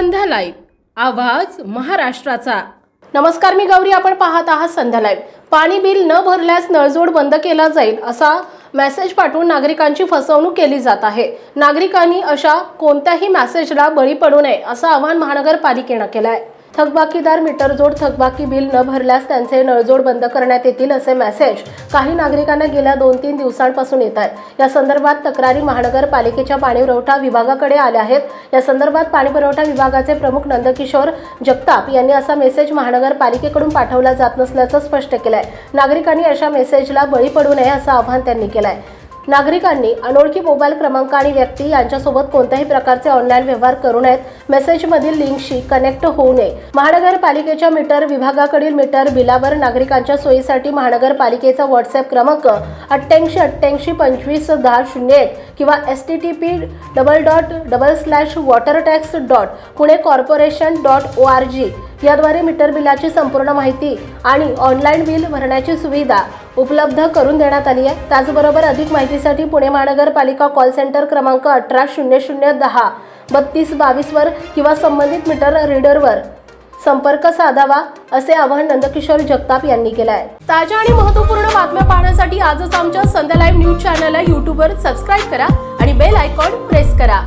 संध्या live. आवाज महाराष्ट्राचा. नमस्कार मी गौरी. आपण पाहत आहात संध्या लाईव्ह. पाणी बिल न भरल्यास नळजोड बंद केला जाईल असा मेसेज पाठवून नागरिकांची फसवणूक केली जात आहे. नागरिकांनी अशा कोणत्याही मेसेजला बळी पडू नये असं आवाहन महानगरपालिकेनं केलं आहे थकबाकीदार मीटरजोड थकबाकी बिल न भरल्यास त्यांचे नळजोड बंद करण्यात येतील असे मेसेज काही नागरिकांना गेल्या दोन तीन दिवसांपासून येत आहेत. या संदर्भात तक्रारी महानगरपालिकेच्या पाणीपुरवठा विभागाकडे आल्या आहेत. या संदर्भात पाणीपुरवठा विभागाचे प्रमुख नंदकिशोर जगताप यांनी असा मेसेज महानगरपालिकेकडून पाठवला जात नसल्याचं स्पष्ट केलंय. नागरिकांनी अशा मेसेजला बळी पडू नये असं आवाहन त्यांनी केलंय. नागरिकांनी अनोळखी मोबाईल क्रमांक आणि व्यक्ती यांच्यासोबत कोणत्याही प्रकारचे ऑनलाईन व्यवहार करू नयेत. मेसेजमधील लिंकशी कनेक्ट होऊ नये. महानगरपालिकेच्या मीटर विभागाकडील मीटर बिलावर नागरिकांच्या सोयीसाठी महानगरपालिकेचा व्हॉट्सअप क्रमांक अठ्ठ्याऐंशी अठ्ठ्याऐंशी पंचवीस दहा शून्य एक किंवा S T T P double dot double slash water tax dot Pune corporation dot O R G याद्वारे मीटर बिलाची संपूर्ण माहिती आणि ऑनलाईन बिल भरण्याची सुविधा उपलब्ध करून देण्यात आली आहे. त्याचबरोबर अधिक माहितीसाठी पुणे महानगरपालिका कॉल सेंटर क्रमांक अठरा शून्य शून्य दहा बत्तीस बावीसवर किंवा संबंधित मीटर रीडरवर संपर्क साधावा असे आवाहन नंदकिशोर जगताप यांनी केलं आहे. ताज्या आणि महत्त्वपूर्ण बातम्या पाहण्यासाठी आजच आमच्या संध्या लाईव्ह न्यूज चॅनलला यूट्यूबवर सबस्क्राईब करा आणि बेल आयकॉन प्रेस करा.